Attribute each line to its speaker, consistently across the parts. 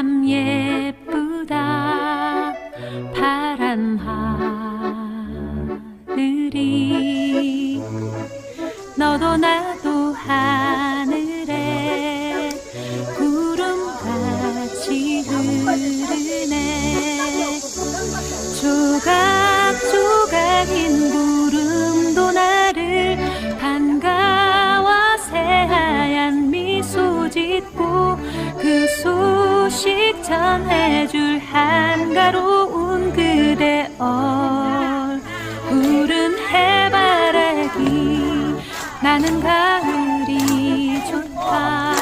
Speaker 1: 참 예쁘다. 파란 하늘이 너도 나도 하 전해줄 한가로운 그대 얼굴은 해바라기 나는 가을이 좋다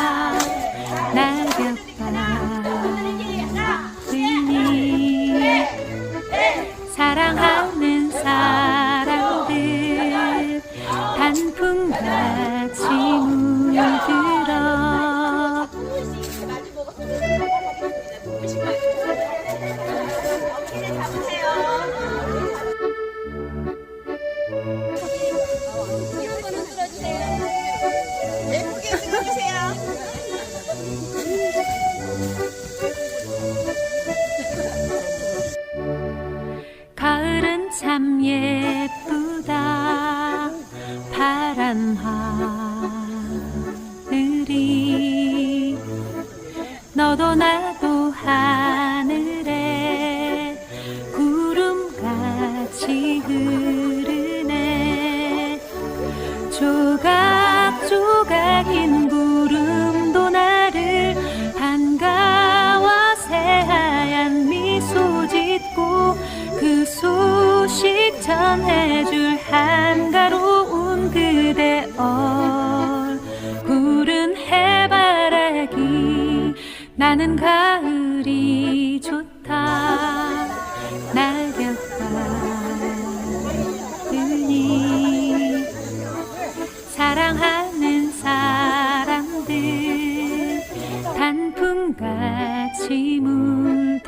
Speaker 1: 소식 전해줄 한가로운 그대 얼굴은 해바라기 나는 가을이 좋다. 낙엽바람이 사랑하는 사람들 단풍같이 물들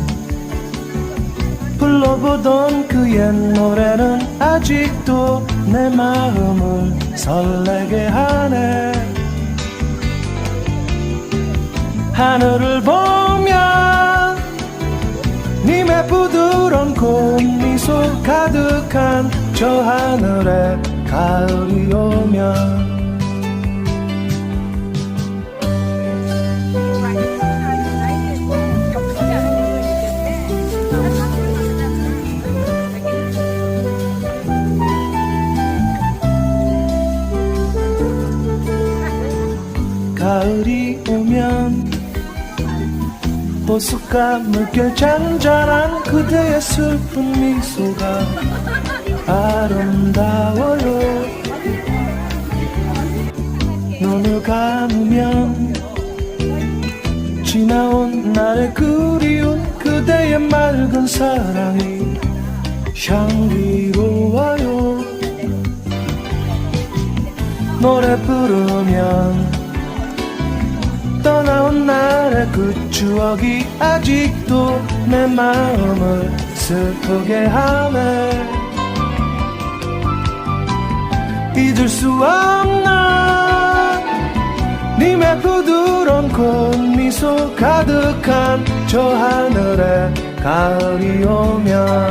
Speaker 2: 불러보던 그옛 노래는 아직도 내 마음을 설레게 하네. 하늘을 보면 님의 부드러운 꽃미소 가득한 저 하늘에 가을이 오면 가을이 오면 보습과 물결 잔잔한 그대의 슬픈 미소가 아름다워요. 눈을 감으면 지나온 날의 그리운 그대의 맑은 사랑이 향기로워요. 노래 부르면 떠나온 날의 그 추억이 아직도 내 마음을 슬프게 하네. 잊을 수 없나? 님의 부드러운 꽃미소 가득한 저 하늘에 가을이 오면